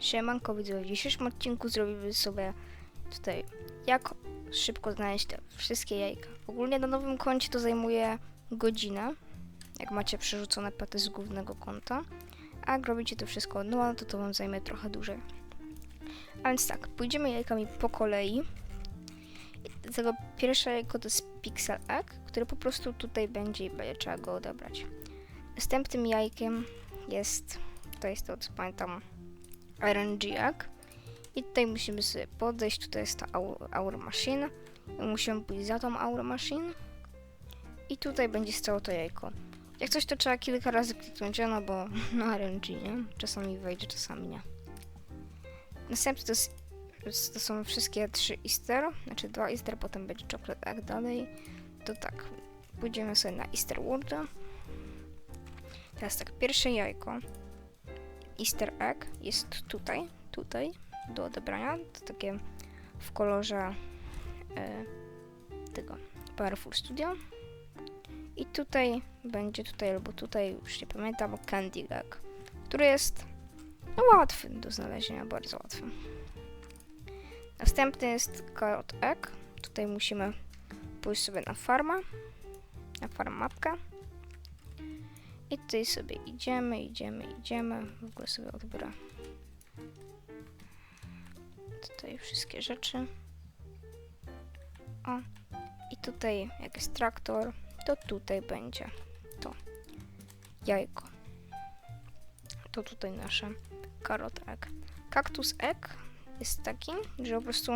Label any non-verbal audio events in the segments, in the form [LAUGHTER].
Siemanko widzowie, w dzisiejszym odcinku zrobimy sobie tutaj jak szybko znaleźć te wszystkie jajka. Ogólnie na nowym koncie to zajmuje godzinę, jak macie przerzucone pety z głównego konta, a jak robicie to wszystko od nowa, to to wam zajmie trochę dłużej. A więc tak, pójdziemy jajkami po kolei. Tego pierwsze jajko to jest Pixel Egg, który po prostu tutaj będzie i będzie trzeba go odebrać. Następnym jajkiem jest, to jest to co pamiętam, RNG jak. I tutaj musimy sobie podejść, tutaj jest ta Aur Machine. Musimy pójść za tą Aur Machine. I tutaj będzie stało to jajko. Jak coś to trzeba kilka razy kliknąć, no bo [LAUGHS] no RNG, nie? Czasami wejdzie, czasami nie. Następnie to, jest, to są wszystkie trzy Easter, znaczy dwa Easter, potem będzie Chocolate Egg dalej. To tak, pójdziemy sobie na Easter World. Teraz tak, pierwsze jajko. Easter egg jest tutaj, tutaj do odebrania. To takie w kolorze e, tego Powerful Studio. I tutaj będzie tutaj albo tutaj, już nie pamiętam, Candy Egg, który jest no, łatwy do znalezienia, bardzo łatwy. Następny jest Carrot Egg. Tutaj musimy pójść sobie na farmę, na farm mapkę. I tutaj sobie idziemy, idziemy, idziemy. W ogóle sobie odbiorę tutaj wszystkie rzeczy. O, i tutaj jak jest traktor, to tutaj będzie to jajko. To tutaj nasze carrot egg. Cactus egg jest taki, że po prostu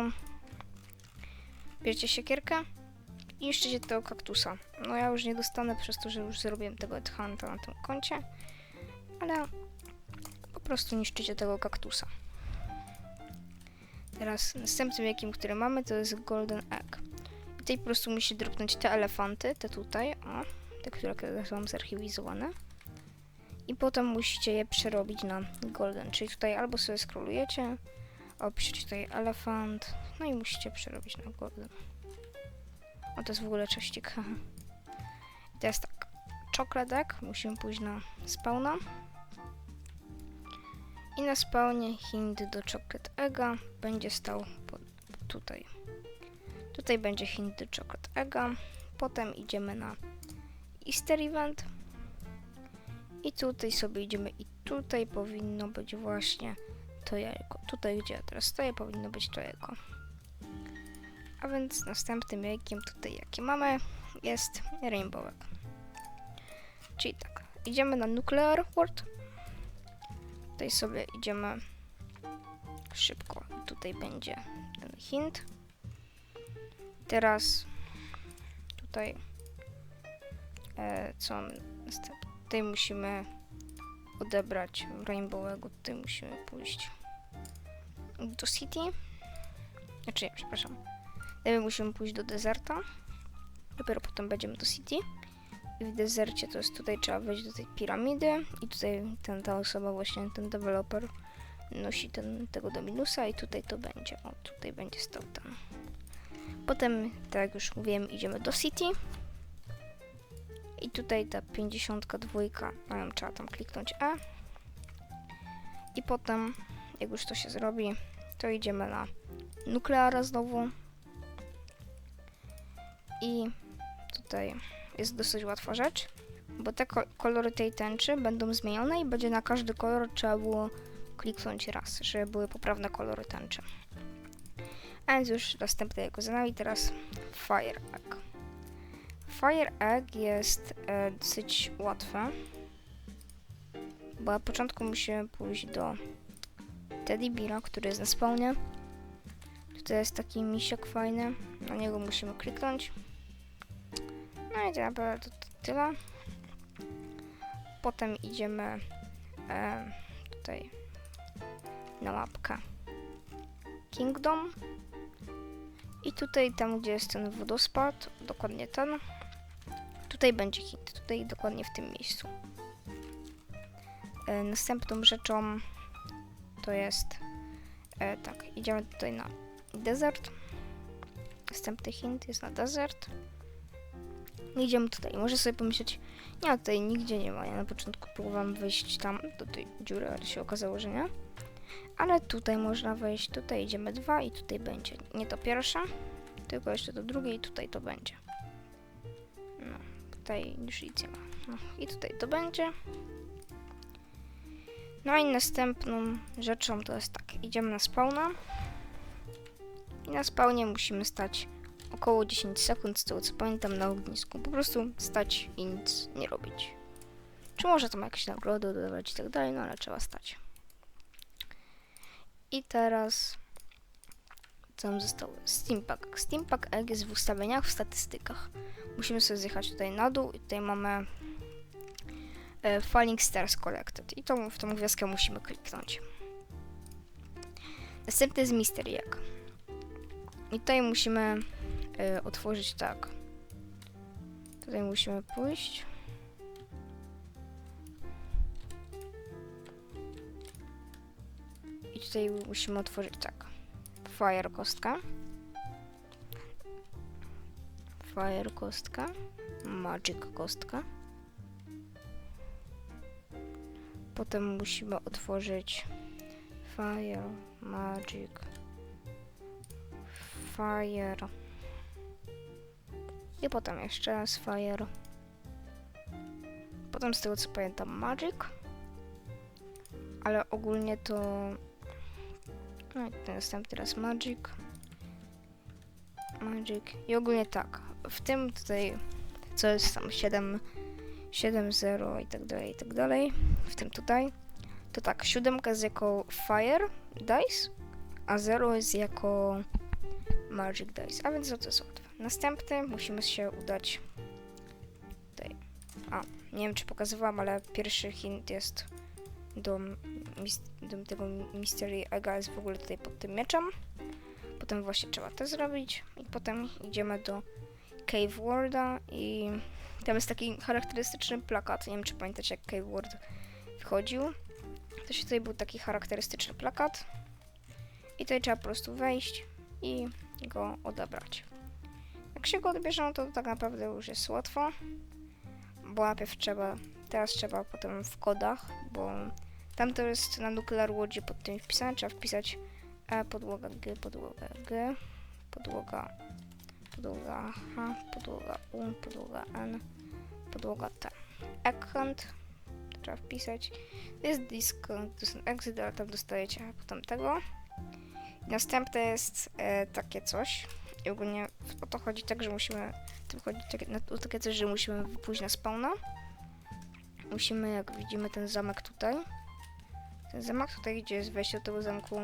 bierzecie siekierkę i niszczycie tego kaktusa. No ja już nie dostanę przez to, że już zrobiłem tego headhunta na tym koncie, ale po prostu niszczycie tego kaktusa. Teraz następnym jakim, który mamy, to jest Golden Egg. I tutaj po prostu musicie dropnąć te elefanty, te tutaj, o, te, które mam zarchiwizowane. I potem musicie je przerobić na Golden, czyli tutaj albo sobie scrollujecie, albo piszecie tutaj elefant, no i musicie przerobić na Golden. O, to jest w ogóle cześcik. I [LAUGHS] teraz tak. Egg. Musimy pójść na spawna. I na spawnie hint do chocolate egga będzie stał tutaj. Tutaj będzie hint do chocolate egga. Potem idziemy na Easter event. I tutaj sobie idziemy i tutaj powinno być właśnie to jajko. Tutaj, gdzie ja teraz stoję, powinno być to jajko. A więc następnym jajkiem tutaj, jakie mamy, jest Rainbow Egg. Czyli tak, idziemy na Nuclear World. Tutaj sobie idziemy szybko. Tutaj będzie ten hint. Teraz tutaj e, co mamy następne? Tutaj musimy odebrać Rainbow Eggu. Tutaj musimy pójść do City. Znaczy, przepraszam. Najpierw musimy pójść do dezerta. Dopiero potem będziemy do City. I w dezercie to jest tutaj trzeba wejść do tej piramidy. I tutaj ten, ta osoba, właśnie ten deweloper nosi ten, tego Dominusa i tutaj to będzie. O, tutaj będzie stał ten. Potem, tak jak już mówiłem, idziemy do City. I tutaj ta 52, no, trzeba tam kliknąć E. I potem, jak już to się zrobi, to idziemy na nukleara znowu. I tutaj jest dosyć łatwa rzecz, bo te ko- kolory tej tęczy będą zmienione i będzie na każdy kolor trzeba było kliknąć raz, żeby były poprawne kolory tęczy. A więc już następne jako za nami teraz Fire Egg. Fire Egg jest e, dosyć łatwe, bo na początku musimy pójść do Teddy Beara, który jest na spawnie. Tutaj jest taki misiek fajny, na niego musimy kliknąć. No i naprawdę to, to tyle. Potem idziemy e, tutaj na mapkę Kingdom. I tutaj tam, gdzie jest ten wodospad, dokładnie ten, tutaj będzie hit, tutaj dokładnie w tym miejscu. E, następną rzeczą to jest e, tak, idziemy tutaj na desert. Następny hint jest na desert. Idziemy tutaj. Może sobie pomyśleć, nie, tutaj nigdzie nie ma. Ja na początku próbowałam wejść tam do tej dziury, ale się okazało, że nie. Ale tutaj można wejść, tutaj idziemy dwa i tutaj będzie nie to pierwsze, tylko jeszcze to drugie i tutaj to będzie. No, tutaj już nic nie ma. No, i tutaj to będzie. No i następną rzeczą to jest tak, idziemy na spawna. I na spawnie musimy stać około 10 sekund, z tego co pamiętam, na ognisku. Po prostu stać i nic nie robić. Czy może tam jakieś nagrody dodawać i tak dalej, no ale trzeba stać. I teraz co nam zostało? Steampack. Steampack Egg jest w ustawieniach, w statystykach. Musimy sobie zjechać tutaj na dół i tutaj mamy e, Falling Stars Collected. I tą, w tą gwiazdkę musimy kliknąć. Następny jest Mystery Egg. I tutaj musimy e, otworzyć tak. Tutaj musimy pójść. I tutaj musimy otworzyć tak. Fire kostka. Fire kostka. Magic kostka. Potem musimy otworzyć Fire, Magic, Fire. I potem jeszcze Fire. Potem z tego co pamiętam Magic. Ale ogólnie to... No i ten następny raz Magic. Magic. I ogólnie tak. W tym tutaj, co jest tam 7, 7, 0 i tak dalej, i tak dalej. W tym tutaj. To tak, siódemka jest jako Fire Dice, a 0 jest jako Magic Dice. A więc to jest łatwe. Następny musimy się udać tutaj. A, nie wiem czy pokazywałam, ale pierwszy hint jest do, mis- do tego Mystery Egga jest w ogóle tutaj pod tym mieczem. Potem właśnie trzeba to zrobić i potem idziemy do Cave Worlda i tam jest taki charakterystyczny plakat. Nie wiem czy pamiętacie jak Cave World wchodził. To się tutaj był taki charakterystyczny plakat. I tutaj trzeba po prostu wejść i go odebrać. Jak się go odbierze, to tak naprawdę już jest łatwo. Bo najpierw trzeba, teraz trzeba potem w kodach, bo tam to jest na Nuclear Łodzi pod tym wpisane, trzeba wpisać E, podłoga G, podłoga G, podłoga, podłoga H, podłoga U, podłoga N, podłoga T. Account trzeba wpisać. Jest disk, to jest exit, ale tam dostajecie potem tego. Następne jest e, takie coś. I ogólnie o to chodzi tak, że musimy, tym chodzi takie, na, o takie coś, że musimy pójść na spawna. Musimy, jak widzimy, ten zamek tutaj. Ten zamek tutaj, gdzie jest wejście do tego zamku,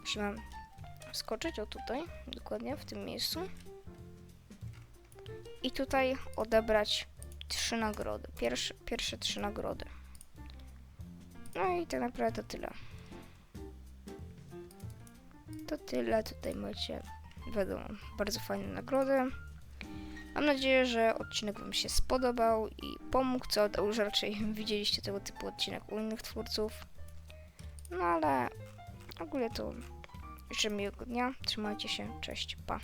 musimy skoczyć, o tutaj, dokładnie w tym miejscu. I tutaj odebrać trzy nagrody. Pierwsze, pierwsze trzy nagrody. No i tak naprawdę to tyle. To tyle. Tutaj macie, wiadomo, bardzo fajne nagrody. Mam nadzieję, że odcinek Wam się spodobał i pomógł, co to już raczej [LAUGHS] widzieliście tego typu odcinek u innych twórców. No ale ogólnie to życzę miłego dnia. Trzymajcie się. Cześć. Pa.